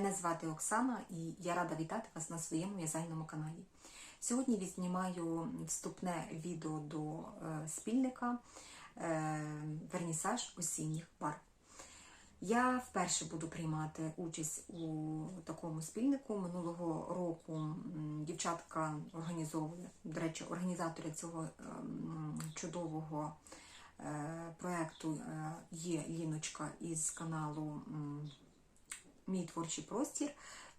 Мене звати Оксана і я рада вітати вас на своєму в'язальному каналі. Сьогодні відзнімаю вступне відео до е, спільника е, Вернісаж осінніх пар. Я вперше буду приймати участь у такому спільнику. Минулого року дівчатка організовує, до речі, організатори цього ем, чудового е, проєкту е, є Ліночка із каналу Мій творчий простір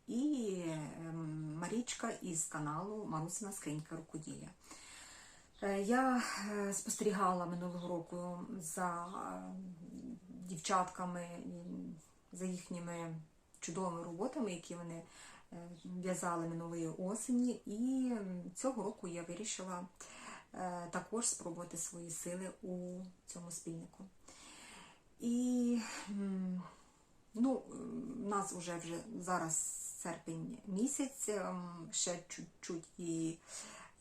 і ем, Марічка із каналу Марусина Скринька рукоділля. Е, Я е, спостерігала минулого року за е, дівчатками, за їхніми чудовими роботами, які вони е, в'язали минулої осені. І цього року я вирішила також спробувати свої сили у цьому спільнику. І ну, у нас вже вже зараз серпень місяць, ем, ще чуть-чуть і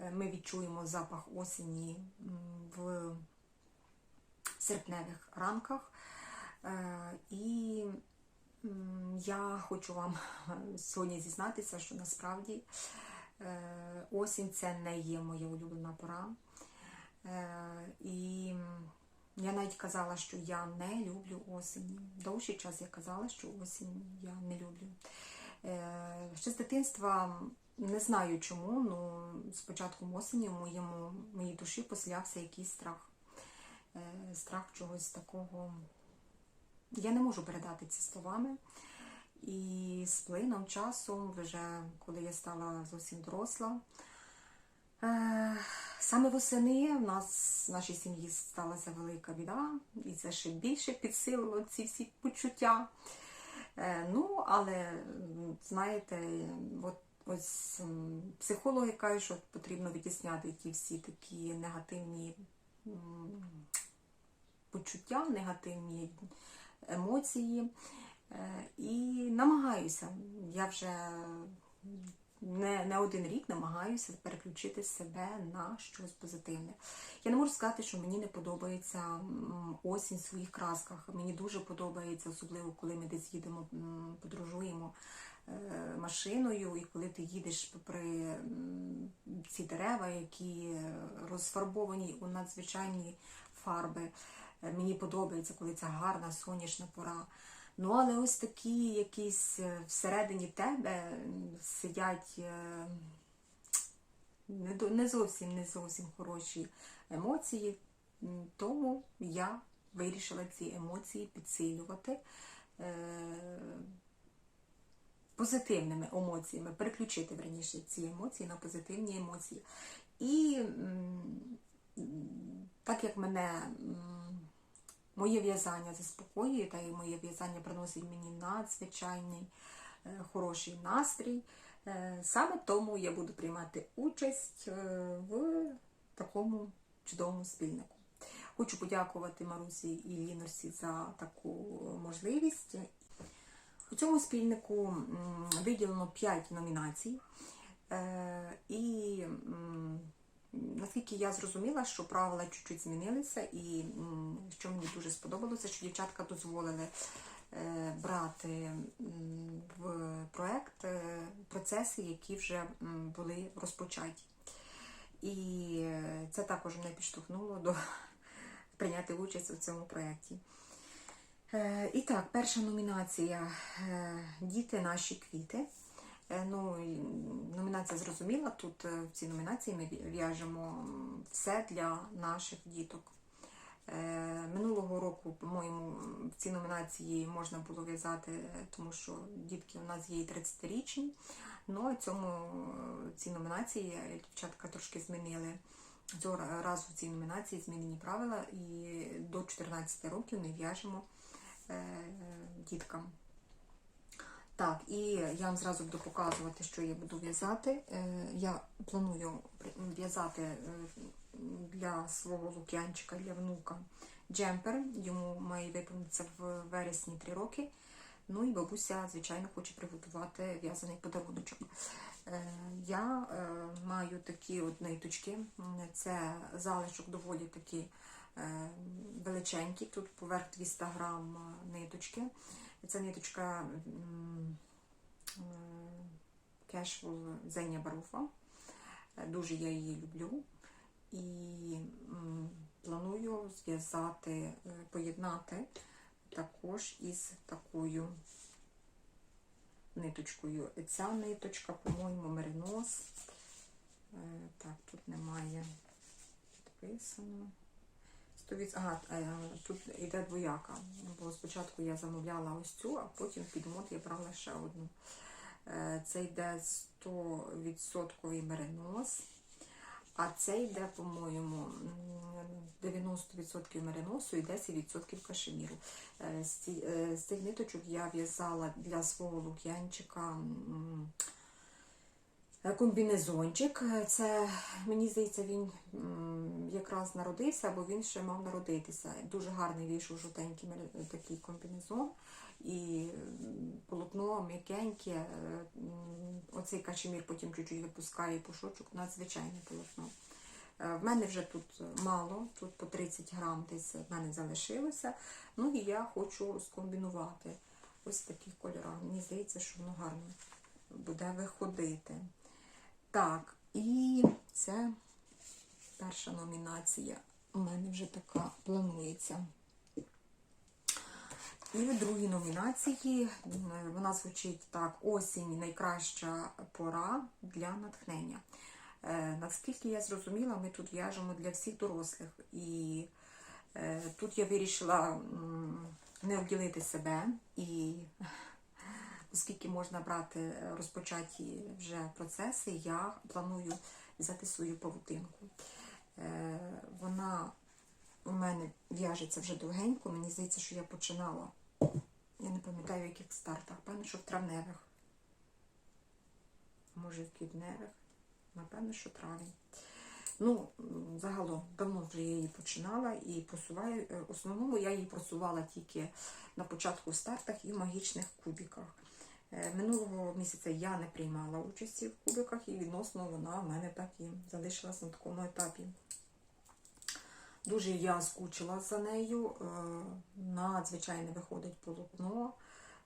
е, ми відчуємо запах осені в серпневих ранках. Е, І я хочу вам сьогодні зізнатися, що насправді е, осінь це не є моя улюблена пора. І я навіть казала, що я не люблю осінь. Довший час я казала, що осінь я не люблю. Е, Ще з дитинства не знаю чому, але з початком осені в моєму, моїй душі поселявся якийсь страх. Е, Страх чогось такого. Я не можу передати це словами. І з плином часу, вже коли я стала зовсім доросла, саме восени в нас в нашій сім'ї сталася велика біда, і це ще більше підсилило ці всі почуття. Е, Ну, але знаєте, от ось психологи кажуть, що потрібно відтісняти ті всі такі негативні почуття, негативні емоції. Е, І намагаюся. Я вже не, не один рік намагаюся переключити себе на щось позитивне. Я не можу сказати, що мені не подобається осінь в своїх красках. Мені дуже подобається, особливо коли ми десь їдемо, подорожуємо е, машиною, і коли ти їдеш попри ці дерева, які розфарбовані у надзвичайні фарби. Е, Мені подобається, коли це гарна сонячна пора. Ну, але ось такі якісь е, всередині тебе сидять е, не, зовсім не зовсім хороші емоції. Тому я вирішила ці емоції підсилювати е, позитивними емоціями, переключити верніше ці емоції на позитивні емоції. І так як мене моє в'язання заспокоює, та і моє в'язання приносить мені надзвичайний е, хороший настрій. Е, Саме тому я буду приймати участь е, в такому чудовому спільнику. Хочу подякувати Марусі і Ліносі за таку можливість. У цьому спільнику виділено 5 номінацій. І наскільки я зрозуміла, що правила чуть-чуть змінилися, і що мені дуже сподобалося, що дівчатка дозволили е, брати в проект е, процеси, які вже були розпочаті. І е, це також мене підштовхнуло до прийняти участь у цьому проєкті. І так, перша номінація Діти наші квіти. Е, Ну, номінація зрозуміла. Тут е, в цій номінації ми в'яжемо все для наших діток. Е, Минулого року, по-моєму, в цій номінації можна було в'язати, тому що дітки у нас є і 30-річні. Ну, а цьому цій номінації дівчатка трошки змінили. Цього разу в цій номінації змінені правила, і до 14 років не в'яжемо діткам. Так, і я вам зразу буду показувати, що я буду в'язати. Е, Я планую в'язати е, для свого лук'янчика, для внука джемпер. Йому має виповнитися в вересні 3 роки. Ну і бабуся, звичайно, хоче приготувати в'язаний подаруночок. Е, Я маю такі от ниточки. Це залишок доволі такі величенькі. Тут поверх 200 грам ниточки. Ця ниточка Cashful Зеня Баруфа. Е, Дуже я її люблю. І планую зв'язати, е, поєднати також із такою ниточкою. Ця ниточка, по-моєму, меринос. Е, Так, тут немає підписано. 100%, ага, е, тут йде двояка. Бо спочатку я замовляла ось цю, а потім під мод я брала ще одну. Е, Це йде 100% меринос. А це йде, по-моєму, 90% мериносу і 10% кашеміру. Е, З цих ниточок я в'язала для свого лук'янчика комбінезончик. Е, Це, мені здається, він якраз народився, або він ще мав народитися. Дуже гарний вийшов жовтенький такий комбінезон. І полотно м'якеньке. е, Оцей кашемір потім чуть-чуть випускає пушочок, надзвичайне полотно. Е, В мене вже тут мало, тут по 30 грам десь в мене залишилося. Ну і я хочу скомбінувати ось таких кольорах. Мені здається, що воно гарно буде виходити. Так, і це перша номінація. У мене вже така планується. І в другій номінації вона звучить так: осінь найкраща пора для натхнення. Е, Наскільки я зрозуміла, ми тут в'яжемо для всіх дорослих. І е, тут я вирішила не обділити себе, і оскільки можна брати розпочаті вже процеси, я планую взяти свою павутинку. Е, Вона у мене в'яжеться вже довгенько. Мені здається, що я починала. Я не пам'ятаю, в яких стартах. Певно, що в травневих. Може, в квітневих. Напевно, що травень. Ну, загалом, давно вже я її починала і просуваю. е, В основному я її просувала тільки на початку в стартах і в магічних кубіках. Е, Минулого місяця я не приймала участі в кубиках, і відносно вона в мене так і залишилась на такому етапі. Дуже я скучила за нею. е, Надзвичайно виходить полотно.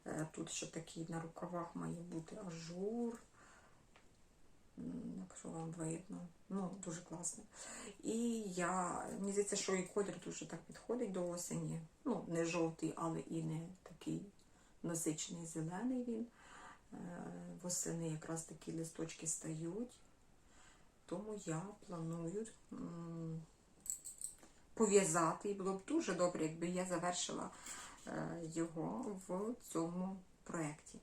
Е, Тут ще такий на рукавах має бути ажур. Якщо вам видно. Ну, дуже класно. І я, мені здається, що і колір дуже так підходить до осені. Ну, не жовтий, але і не такий насичений зелений він. Е, Восени якраз такі листочки стають. Тому я планую пов'язати. І було б дуже добре, якби я завершила е, його в цьому проєкті.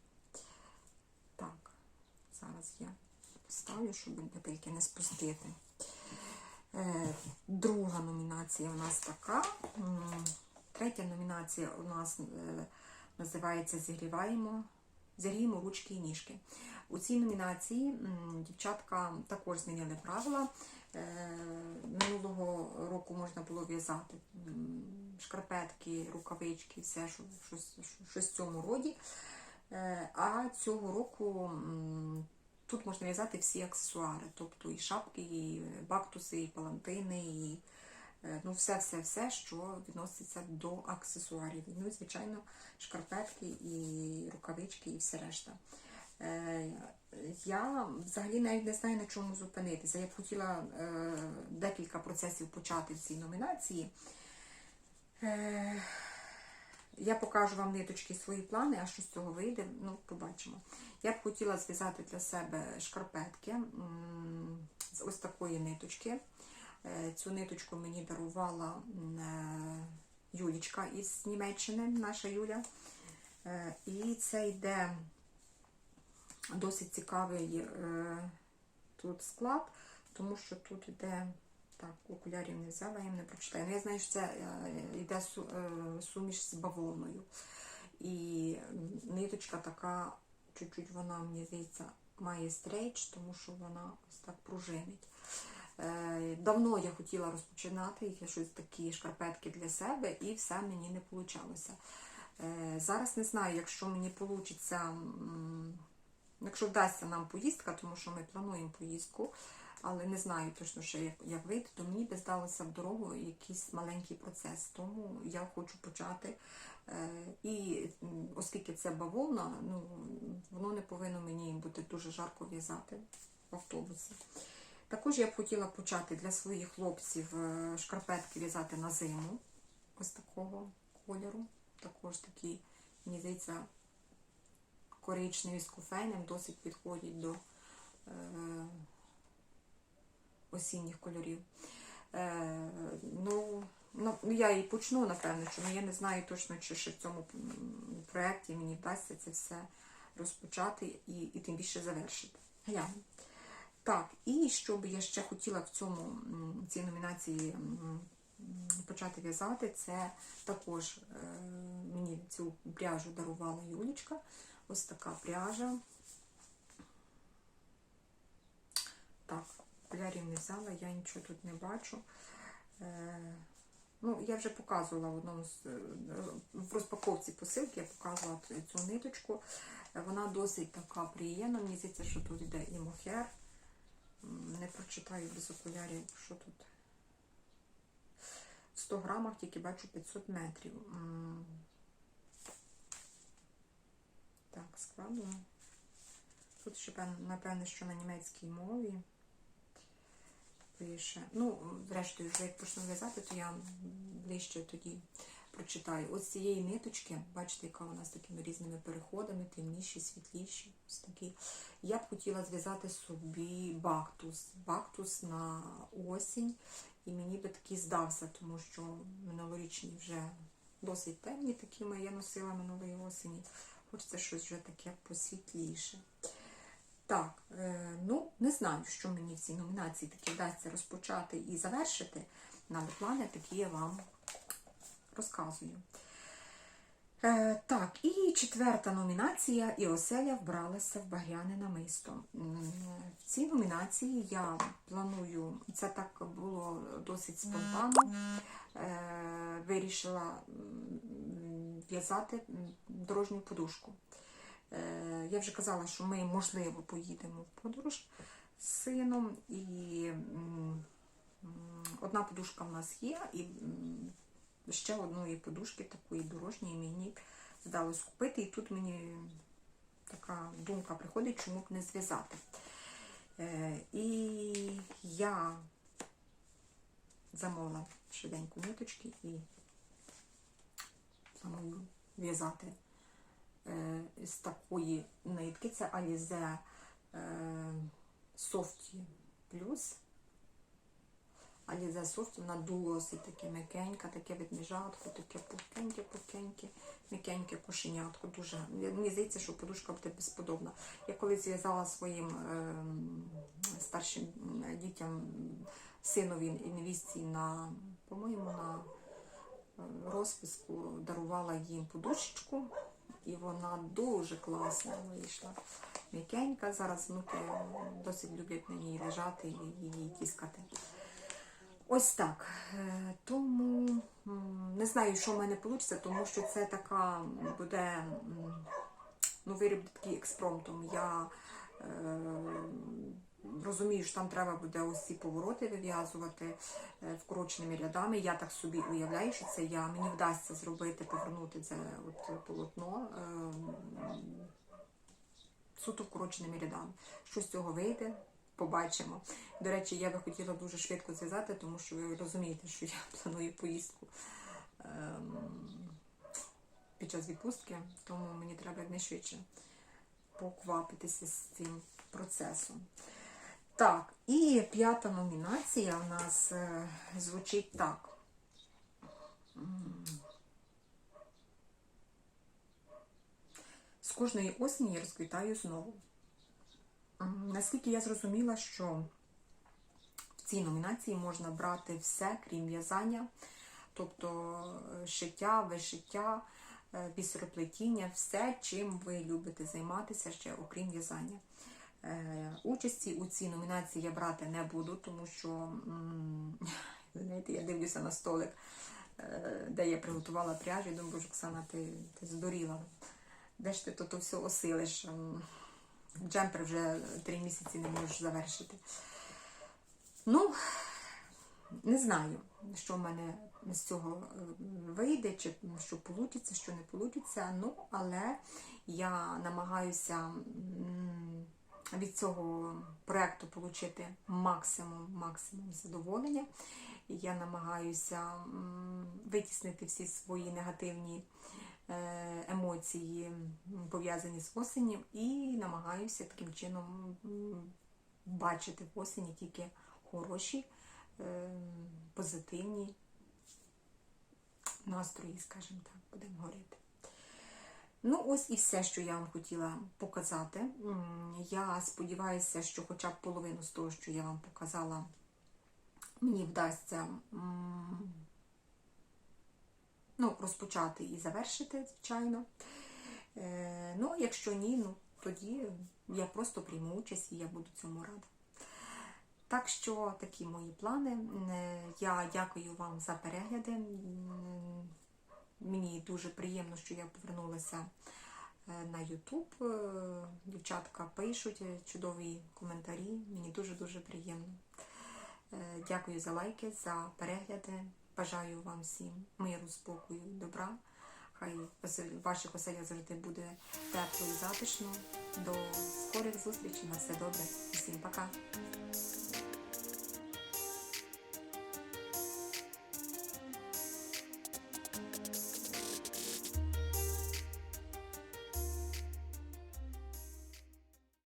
Так, зараз я ставлю, щоб бутильки не спустити. Е, Друга номінація у нас така. Третя номінація у нас називається Зігріваємо. Зігріємо ручки і ніжки. У цій номінації дівчатка також змінили правила. Е, Минулого року можна було в'язати шкарпетки, рукавички, все, що, щось, щось в цьому роді. Е, А цього року тут можна в'язати всі аксесуари, тобто і шапки, і бактуси, і палантини, і ну, все-все-все, що відноситься до аксесуарів. Ну і, звичайно, шкарпетки, і рукавички, і все решта. Е, Я взагалі навіть не знаю, на чому зупинитися. Я б хотіла е, декілька процесів почати в цій номінації. Е, я покажу вам ниточки свої плани, а що з цього вийде, ну, побачимо. Я б хотіла зв'язати для себе шкарпетки з ось такої ниточки. Е, Цю ниточку мені дарувала е, Юлічка із Німеччини, наша Юля. Е, І це йде досить цікавий тут склад, тому що тут йде. Так, окулярів не взяла, я їм не прочитаю. Ну, я знаю, що це йде су- суміш з бавовною. І ниточка така, чуть-чуть вона, мені здається, має стрейч, тому що вона ось так пружинить. Е, Давно я хотіла розпочинати щось такі шкарпетки для себе, і все мені не вийшло. Зараз не знаю, якщо мені вийде, якщо вдасться нам поїздка, тому що ми плануємо поїздку, але не знаю точно ще, як, як вийти, то мені би здалося в дорогу якийсь маленький процес. Тому я хочу почати Е, І оскільки це бавовна, ну, воно не повинно мені бути дуже жарко в'язати в автобусі. Також я б хотіла почати для своїх хлопців е, шкарпетки в'язати на зиму. Ось такого кольору. Також такі, мені здається, коричневі з кофейнем досить підходять до е, осінніх кольорів. Е, ну, ну, я і почну, напевно, що ну, я не знаю точно, чи ще в цьому проєкті мені вдасться це все розпочати і, і тим більше завершити. Глянемо. Так, і що би я ще хотіла в цьому цій номінації почати в'язати, це також е, мені цю пряжу дарувала Юлічка. Ось така пряжа. Так, окулярів не взяла, я нічого тут не бачу. Е, ну, я вже показувала в одному з е, в розпаковці посилки, я показувала цю ниточку. Вона досить така приємна. Мені здається, що тут йде і мохер. Не прочитаю без окулярів, що тут. В 100 грамах тільки бачу 500 метрів. Так, складно. Тут ще, напевне, що на німецькій мові пише. Ну, зрештою, вже як почну в'язати, то я ближче тоді прочитаю. Ось цієї ниточки, бачите, яка вона з такими різними переходами, темніші, світліші. Ось такі. Я б хотіла зв'язати собі бактус. Бактус на осінь. І мені би такий здався, тому що минулорічні вже досить темні, такими я носила минулої осені. Хочеться щось вже таке посвітліше. Так, е, ну не знаю, що мені в цій номінації таки вдасться розпочати і завершити. На плани такі я вам розказую. Е, так, і четверта номінація і оселя вбралася в багряне намисто. В цій номінації я планую, це так було досить спонтанно. Е, вирішила в'язати дорожню подушку. Е, Я вже казала, що ми, можливо, поїдемо в подорож з сином, і одна подушка в нас є, і ще одної подушки такої дорожньої мені вдалося купити. І тут мені така думка приходить, чому б не зв'язати. Е, І я замовила швиденько ниточки і планую в'язати е, з такої нитки. Це Alize е, Softy Plus. Alize Softy, вона досить таке м'якенька, таке ведмежатко, таке пухкеньке-пухкеньке, м'якеньке кошенятко. Дуже. Мені здається, що подушка буде безподобна. Я колись зв'язала своїм е, старшим дітям, синові і невістці на, по-моєму, на е, розписку дарувала їм подушечку, і вона дуже класно вийшла. М'якенька. Зараз внуки досить люблять на ній лежати і її тіскати. Ось так. Е, Тому не знаю, що в мене вийде, тому що це така буде ну, виріб такий експромтом. Я е, розумію, що там треба буде ось ці повороти вив'язувати е, вкороченими рядами. Я так собі уявляю, що це я. Мені вдасться зробити, повернути це от полотно е, суто вкороченими рядами. Що з цього вийде? Побачимо. До речі, я би хотіла дуже швидко зв'язати, тому що ви розумієте, що я планую поїздку ем, під час відпустки, тому мені треба якнайшвидше поквапитися з цим процесом. Так, і п'ята номінація у нас е, звучить так. З кожної осені я розквітаю знову. Наскільки я зрозуміла, що в цій номінації можна брати все, крім в'язання, тобто е, шиття, вишиття, е, бісероплетіння, все, чим ви любите займатися ще, окрім в'язання. Е, Участі у цій номінації я брати не буду, тому що знаєте, я дивлюся на столик, де я приготувала пряжу, і думаю, Оксана, ти, ти здуріла. Де ж ти то, то все осилиш? Джемпер вже три місяці не можеш завершити. Ну, не знаю, що в мене з цього е, вийде, чи що получиться, що не получиться. Ну, але я намагаюся від цього проекту отримати максимум, максимум задоволення. Я намагаюся витіснити всі свої негативні емоції, пов'язані з осенню, і намагаюся таким чином бачити в осені тільки хороші, е, позитивні настрої, скажімо так, будемо говорити. Ну, ось і все, що я вам хотіла показати. Я сподіваюся, що хоча б половину з того, що я вам показала, мені вдасться ну, розпочати і завершити, звичайно. Е, Ну, якщо ні, ну тоді я просто прийму участь і я буду цьому рада. Так що такі мої плани. Е, Я дякую вам за перегляди. Мені дуже приємно, що я повернулася е, на YouTube. Е, Дівчатка пишуть чудові коментарі. Мені дуже-дуже приємно. Дякую за лайки, за перегляди. Бажаю вам всім миру, спокою, добра. Хай в ваших оселях завжди буде тепло і затишно. До скорих зустрічей. На все добре. Всім пока.